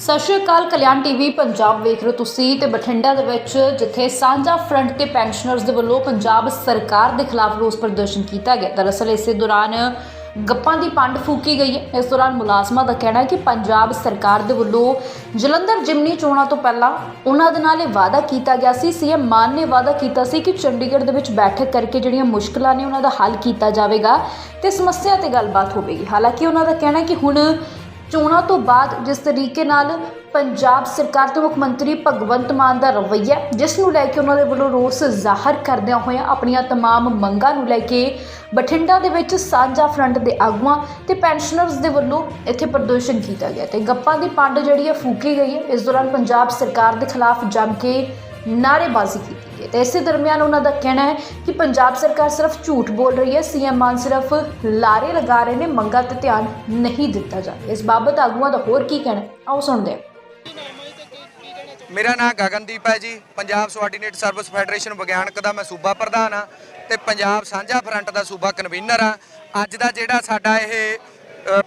ਸਤਿ ਸ਼੍ਰੀ ਅਕਾਲ, ਕਲਿਆਣ ਟੀਵੀ, ਪੰਜਾਬ ਵੇਖ ਰਹੇ ਹੋ ਤੁਸੀਂ ਤੇ ਬਠਿੰਡਾ ਦੇ ਵਿੱਚ ਜਿੱਥੇ ਸਾਂਝਾ ਫਰੰਟ ਤੇ ਪੈਨਸ਼ਨਰਸ ਦੇ ਵੱਲੋਂ ਪੰਜਾਬ ਸਰਕਾਰ ਦੇ ਖਿਲਾਫ ਰੋਸ ਪ੍ਰਦਰਸ਼ਨ ਕੀਤਾ ਗਿਆ। ਦਰਅਸਲ ਇਸੇ ਦੌਰਾਨ ਗੱਪਾਂ ਦੀ ਪੰਡ ਫੂਕੀ ਗਈ ਹੈ। ਇਸ ਦੌਰਾਨ ਮੁਲਾਜ਼ਮਾਂ ਦਾ ਕਹਿਣਾ ਹੈ ਕਿ ਪੰਜਾਬ ਸਰਕਾਰ ਦੇ ਵੱਲੋਂ ਜਲੰਧਰ ਜਿਮਨੀ ਚੋਣਾਂ ਤੋਂ ਪਹਿਲਾਂ ਉਹਨਾਂ ਦੇ ਨਾਲ ਇਹ ਵਾਅਦਾ ਕੀਤਾ ਗਿਆ ਸੀ। ਸੀਐਮ ਮਾਨ ਨੇ ਵਾਅਦਾ ਕੀਤਾ ਸੀ ਕਿ ਚੰਡੀਗੜ੍ਹ ਦੇ ਵਿੱਚ ਬੈਠਕ ਕਰਕੇ ਜਿਹੜੀਆਂ ਮੁਸ਼ਕਲਾਂ ਨੇ ਉਹਨਾਂ ਦਾ ਹੱਲ ਕੀਤਾ ਜਾਵੇਗਾ ਤੇ ਸਮੱਸਿਆ ਤੇ ਗੱਲਬਾਤ ਹੋਵੇਗੀ। ਹਾਲਾਂਕਿ ਉਹਨਾਂ ਦਾ ਕਹਿਣਾ ਹੈ ਕਿ ਹੁਣ ਚੋਣਾਂ ਤੋਂ ਬਾਅਦ ਜਿਸ ਤਰੀਕੇ ਨਾਲ ਪੰਜਾਬ ਸਰਕਾਰ ਤੇ ਮੁੱਖ ਮੰਤਰੀ ਭਗਵੰਤ ਮਾਨ ਦਾ ਰਵੱਈਆ ਹੈ, ਜਿਸ ਨੂੰ ਲੈ ਕੇ ਉਹਨਾਂ ਦੇ ਵੱਲੋਂ ਰੋਸ ਜ਼ਾਹਰ ਕਰਦਿਆਂ ਹੋਇਆਂ ਆਪਣੀਆਂ तमाम ਮੰਗਾਂ ਨੂੰ ਲੈ ਕੇ ਬਠਿੰਡਾ ਦੇ ਵਿੱਚ ਸਾਂਝਾ ਫਰੰਟ ਦੇ ਆਗੂਆਂ ਤੇ ਪੈਨਸ਼ਨਰਸ ਦੇ ਵੱਲੋਂ ਇੱਥੇ ਪ੍ਰਦਰਸ਼ਨ ਕੀਤਾ ਗਿਆ ਤੇ ਗੱਪਾਂ ਦੀ ਪੰਡ ਜਿਹੜੀ ਹੈ ਫੂਕੀ ਗਈ ਹੈ ਇਸ ਦੌਰਾਨ ਪੰਜਾਬ ਸਰਕਾਰ ਦੇ ਖਿਲਾਫ ਜੰਮ ਕੇ ਨਾਅਰੇਬਾਜ਼ੀ ਕੀਤੀ ਗਈ ਤੇ ਇਸੇ ਦਰਮਿਆਨ ਉਹਨਾਂ ਦਾ ਕਹਿਣਾ ਹੈ ਕਿ ਪੰਜਾਬ ਸਰਕਾਰ ਸਿਰਫ ਝੂਠ ਬੋਲ ਰਹੀ ਹੈ, ਸੀਐਮ ਮਾਨ ਸਿਰਫ ਲਾਰੇ ਲਗਾ ਰਹੇ ਨੇ, ਮੰਗਾਂ ਤੇ ਧਿਆਨ ਨਹੀਂ ਦਿੱਤਾ ਜਾ ਰਿਹਾ। ਇਸ ਬਾਬਤ ਆਗੂਆਂ ਦਾ ਹੋਰ ਕੀ ਕਹਿਣਾ ਆਓ ਸੁਣਦੇ ਹਾਂ। ਮੇਰਾ ਨਾਮ ਗਗਨਦੀਪ ਹੈ ਜੀ। ਪੰਜਾਬ ਸਵਾਰਡੀਨੇਟ ਸਰਵਿਸ ਫੈਡਰੇਸ਼ਨ ਵਿਗਿਆਨਕ ਦਾ ਮੈਂ ਸੂਬਾ ਪ੍ਰਧਾਨ ਆ ਤੇ ਪੰਜਾਬ ਸਾਂਝਾ ਫਰੰਟ ਦਾ ਸੂਬਾ ਕਨਵੀਨਰ ਆ ਅੱਜ ਦਾ ਜਿਹੜਾ ਸਾਡਾ ਇਹ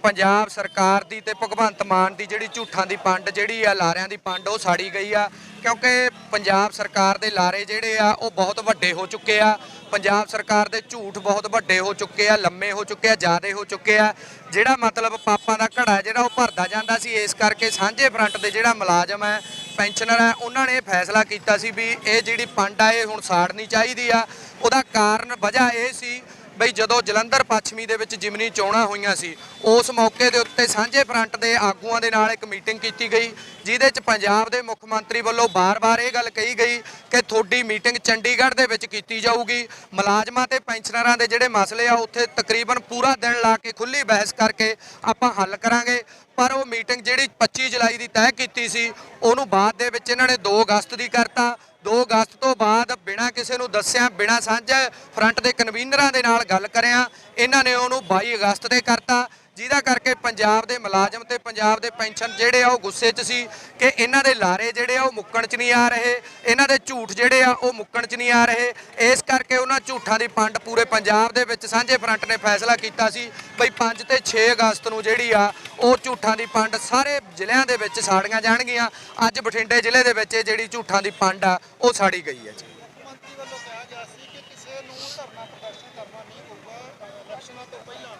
ਪੰਜਾਬ ਸਰਕਾਰ ਦੀ ਤੇ ਭਗਵੰਤ ਮਾਨ ਦੀ ਜਿਹੜੀ ਝੂਠਾਂ ਦੀ ਪੰਡ ਜਿਹੜੀ ਆ, ਲਾਰਿਆਂ ਦੀ ਪੰਡ, ਉਹ ਸਾੜੀ ਗਈ ਆ। ਕਿਉਂਕਿ ਪੰਜਾਬ ਸਰਕਾਰ ਦੇ ਲਾਰੇ ਜਿਹੜੇ ਆ, ਉਹ ਬਹੁਤ ਵੱਡੇ ਹੋ ਚੁੱਕੇ ਆ। ਪੰਜਾਬ ਸਰਕਾਰ ਦੇ ਝੂਠ ਬਹੁਤ ਵੱਡੇ ਹੋ ਚੁੱਕੇ ਆ, ਲੰਮੇ ਹੋ ਚੁੱਕੇ ਆ, ਜ਼ਿਆਦੇ ਹੋ ਚੁੱਕੇ ਆ। ਜਿਹੜਾ ਮਤਲਬ ਪਾਪਾਂ ਦਾ ਘੜਾ ਜਿਹੜਾ ਉਹ ਭਰਦਾ ਜਾਂਦਾ ਸੀ, ਇਸ ਕਰਕੇ ਸਾਂਝੇ ਫਰੰਟ ਦੇ ਜਿਹੜਾ ਮੁਲਾਜ਼ਮ ਹੈ, ਪੈਨਸ਼ਨਰ ਹੈ, ਉਹਨਾਂ ਨੇ ਇਹ ਫੈਸਲਾ ਕੀਤਾ ਸੀ ਵੀ ਇਹ ਜਿਹੜੀ ਪੰਡ ਆ, ਇਹ ਹੁਣ ਸਾੜਨੀ ਚਾਹੀਦੀ ਆ। ਉਹਦਾ ਕਾਰਨ ਵਜ੍ਹਾ ਇਹ ਸੀ ਬਈ ਜਦੋਂ ਜਲੰਧਰ ਪੱਛਮੀ ਦੇ ਵਿੱਚ ਜਿਮਨੀ ਚੋਣਾਂ ਹੋਈਆਂ ਸੀ, ਉਸ ਮੌਕੇ ਦੇ ਉੱਤੇ ਸਾਂਝੇ ਫਰੰਟ ਦੇ ਆਗੂਆਂ ਦੇ ਨਾਲ ਇੱਕ ਮੀਟਿੰਗ ਕੀਤੀ ਗਈ, ਜਿਹਦੇ ਚ ਪੰਜਾਬ ਦੇ ਮੁੱਖ ਮੰਤਰੀ ਵੱਲੋਂ ਬਾਰ-ਬਾਰ ਇਹ ਗੱਲ ਕਹੀ ਗਈ ਕਿ ਤੁਹਾਡੀ ਮੀਟਿੰਗ ਚੰਡੀਗੜ੍ਹ ਦੇ ਵਿੱਚ ਕੀਤੀ ਜਾਊਗੀ। ਮੁਲਾਜ਼ਮਾਂ ਤੇ ਪੈਨਸ਼ਨਰਾਂ ਦੇ ਜਿਹੜੇ ਮਸਲੇ ਆ, ਉੱਥੇ ਤਕਰੀਬਨ ਪੂਰਾ ਦਿਨ ਲਾ ਕੇ ਖੁੱਲੀ ਬਹਿਸ ਕਰਕੇ ਆਪਾਂ ਹੱਲ ਕਰਾਂਗੇ। ਪਰ ਉਹ ਮੀਟਿੰਗ ਜਿਹੜੀ 25 ਜੁਲਾਈ ਦੀ ਤੈਅ ਕੀਤੀ ਸੀ, ਉਹਨੂੰ ਬਾਅਦ ਦੇ ਵਿੱਚ ਇਹਨਾਂ ਨੇ 2 ਅਗਸਤ ਦੀ ਕਰਤਾ। 2 ਅਗਸਤ ਤੋਂ ਬਾਅਦ ਬਿਨਾਂ ਕਿਸੇ ਨੂੰ ਦੱਸਿਆ, ਬਿਨਾਂ ਸਾਂਝੇ ਫਰੰਟ ਦੇ ਕਨਵੀਨਰਾਂ ਦੇ ਨਾਲ ਗੱਲ ਕਰਿਆ, ਇਹਨਾਂ ਨੇ ਉਹਨੂੰ 22 ਅਗਸਤ ਤੇ ਕਰਤਾ। ਜਿਹਦਾ ਕਰਕੇ ਪੰਜਾਬ ਦੇ ਮੁਲਾਜ਼ਮ ਤੇ ਪੰਜਾਬ ਦੇ ਪੈਨਸ਼ਨ ਜਿਹੜੇ ਆ ਉਹ ਗੁੱਸੇ 'ਚ ਸੀ ਕਿ ਇਹਨਾਂ ਦੇ ਲਾਰੇ ਜਿਹੜੇ ਆ ਉਹ ਮੁੱਕਣ 'ਚ ਨਹੀਂ ਆ ਰਹੇ, ਇਹਨਾਂ ਦੇ ਝੂਠ ਜਿਹੜੇ ਆ ਉਹ ਮੁੱਕਣ 'ਚ ਨਹੀਂ ਆ ਰਹੇ। ਇਸ ਕਰਕੇ ਉਹਨਾਂ ਝੂਠਾਂ ਦੀ ਪੰਡ ਪੂਰੇ ਪੰਜਾਬ ਦੇ ਵਿੱਚ ਸਾਂਝੇ ਫਰੰਟ ਨੇ ਫੈਸਲਾ ਕੀਤਾ ਸੀ ਬਈ 5 ਤੇ 6 ਅਗਸਤ ਨੂੰ ਜਿਹੜੀ ਆ ਉਹ ਝੂਠਾਂ ਦੀ ਪੰਡ ਸਾਰੇ ਜ਼ਿਲ੍ਹਿਆਂ ਦੇ ਵਿੱਚ ਸਾੜੀਆਂ ਜਾਣਗੀਆਂ। ਅੱਜ ਬਠਿੰਡੇ ਜ਼ਿਲ੍ਹੇ ਦੇ ਵਿੱਚ ਇਹ ਜਿਹੜੀ ਝੂਠਾਂ ਦੀ ਪੰਡ ਆ, ਉਹ ਸਾੜੀ ਗਈ ਹੈ ਜੀ ਮੰਤਰੀ ਵੱਲੋਂ ਕਿਹਾ ਗਿਆ ਸੀ ਕਿ ਕਿਸੇ ਨੂੰ ਧਰਨਾ ਪ੍ਰਦਰਸ਼ਨ ਕਰਨਾ ਨਹੀਂ ਪਊਗਾ ਅ, ਇਲੈਕਸ਼ਨਾਂ ਤੋਂ ਪਹਿਲਾਂ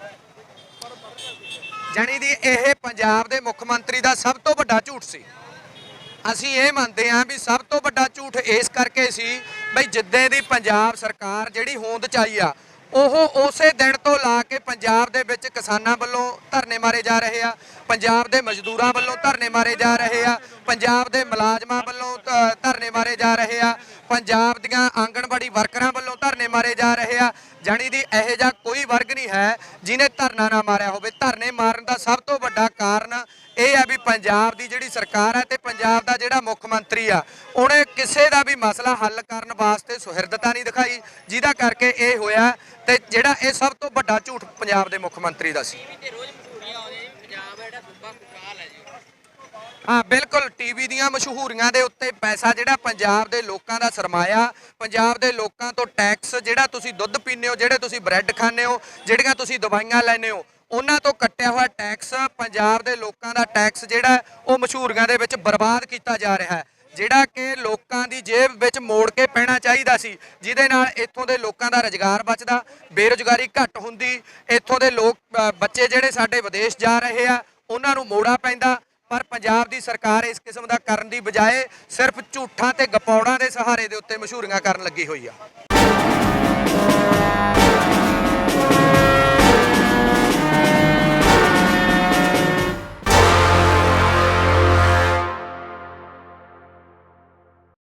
ਪਰ ਬੜ ਗਿਆ ਜਾਣੀ ਦੀ ਇਹ ਪੰਜਾਬ ਦੇ ਮੁੱਖ ਮੰਤਰੀ ਦਾ ਸਭ ਤੋਂ ਵੱਡਾ ਝੂਠ ਸੀ। ਅਸੀਂ ਇਹ ਮੰਨਦੇ ਹਾਂ ਵੀ ਸਭ ਤੋਂ ਵੱਡਾ ਝੂਠ ਇਸ ਕਰਕੇ ਸੀ ਬਈ ਜਿੱਦੇ ਦੀ ਪੰਜਾਬ ਸਰਕਾਰ ਜਿਹੜੀ ਹੋਂਦ ਚ ਆਈ ਆ ਉਹ ਉਸੇ ਦਿਨ ਤੋਂ ਲਾ ਕੇ ਪੰਜਾਬ ਦੇ ਵਿੱਚ ਕਿਸਾਨਾਂ ਵੱਲੋਂ ਧਰਨੇ ਮਾਰੇ ਜਾ ਰਹੇ ਆ, ਪੰਜਾਬ ਦੇ ਮਜ਼ਦੂਰਾਂ ਵੱਲੋਂ ਧਰਨੇ ਮਾਰੇ ਜਾ ਰਹੇ ਆ, ਪੰਜਾਬ ਦੇ ਮੁਲਾਜ਼ਮਾਂ ਵੱਲੋਂ ਧ- ਧਰਨੇ ਮਾਰੇ ਜਾ ਰਹੇ ਆ, ਪੰਜਾਬ ਦੀਆਂ ਆਂਗਣਵਾੜੀ ਵਰਕਰਾਂ ਵੱਲੋਂ ਧਰਨੇ ਮਾਰੇ ਜਾ ਰਹੇ ਆ, ਜਾਣੀ ਦੀ ਇਹੋ ਜਿਹਾ ਕੋਈ ਵਰਗ ਨਹੀਂ ਹੈ ਜਿਨੇ ਧਰਨਾ ਨਾ ਮਾਰਿਆ ਹੋਵੇ। ਧਰਨੇ ਮਾਰਨ ਦਾ ਸਭ ਤੋਂ ਵੱਡਾ ਕਾਰਨ ਇਹ ਆ ਵੀ ਪੰਜਾਬ ਦੀ ਜਿਹੜੀ ਸਰਕਾਰ ਹੈ ਤੇ ਪੰਜਾਬ ਦਾ ਜਿਹੜਾ ਮੁੱਖ ਮੰਤਰੀ ਆ, ਉਹਨੇ ਕਿਸੇ ਦਾ ਵੀ ਮਸਲਾ ਹੱਲ ਕਰਨ ਵਾਸਤੇ ਸੁਹਿਰਦਤਾ ਨਹੀਂ ਦਿਖਾਈ, ਜਿਹਦਾ ਕਰਕੇ ਇਹ ਹੋਇਆ ਤੇ ਜਿਹੜਾ ਇਹ ਸਭ ਤੋਂ ਵੱਡਾ ਝੂਠ ਪੰਜਾਬ ਦੇ ਮੁੱਖ ਮੰਤਰੀ ਦਾ ਸੀ। ਹੈ ਬਿਲਕੁਲ ਟੀਵੀ ਦੀਆਂ ਮਸ਼ਹੂਰੀਆਂ ਦੇ ਉੱਤੇ ਪੈਸਾ ਜਿਹੜਾ ਪੰਜਾਬ ਦੇ ਲੋਕਾਂ ਦਾ ਸਰਮਾਇਆ ਪੰਜਾਬ ਦੇ ਲੋਕਾਂ ਤੋਂ ਟੈਕਸ ਜਿਹੜਾ ਤੁਸੀਂ ਦੁੱਧ ਪੀਂਦੇ ਹੋ ਜਿਹੜੇ ਤੁਸੀਂ ਬ੍ਰੈਡ ਖਾਂਦੇ ਹੋ ਜਿਹੜੀਆਂ ਤੁਸੀਂ ਦਵਾਈਆਂ ਲੈਂਦੇ ਹੋ ਉਹਨਾਂ ਤੋਂ ਕੱਟਿਆ ਹੋਇਆ ਟੈਕਸ ਪੰਜਾਬ ਦੇ ਲੋਕਾਂ ਦਾ ਟੈਕਸ ਜਿਹੜਾ ਉਹ ਮਸ਼ਹੂਰੀਆਂ ਦੇ ਵਿੱਚ ਬਰਬਾਦ ਕੀਤਾ ਜਾ ਰਿਹਾ ਹੈ। ਜਿਹੜਾ ਕਿ ਲੋਕਾਂ ਦੀ ਜੇਬ ਵਿੱਚ ਮੋੜ ਕੇ ਪੈਣਾ ਚਾਹੀਦਾ ਸੀ, ਜਿਹਦੇ ਨਾਲ ਇੱਥੋਂ ਦੇ ਲੋਕਾਂ ਦਾ ਰੁਜ਼ਗਾਰ ਬਚਦਾ, ਬੇਰੁਜ਼ਗਾਰੀ ਘੱਟ ਹੁੰਦੀ, ਇੱਥੋਂ ਦੇ ਲੋਕ ਬੱਚੇ ਜਿਹੜੇ ਸਾਡੇ ਵਿਦੇਸ਼ ਜਾ ਰਹੇ ਆ, ਉਹਨਾਂ ਨੂੰ ਮੋੜਾ ਪੈਂਦਾ, ਪਰ ਪੰਜਾਬ ਦੀ ਸਰਕਾਰ ਇਸ ਕਿਸਮ ਦਾ ਕਰਨ ਦੀ ਬਜਾਏ ਸਿਰਫ ਝੂਠਾਂ ਤੇ ਗਪੌੜਾਂ ਦੇ ਸਹਾਰੇ ਦੇ ਉੱਤੇ ਮਸ਼ਹੂਰੀਆਂ ਕਰਨ ਲੱਗੀ ਹੋਈ ਆ।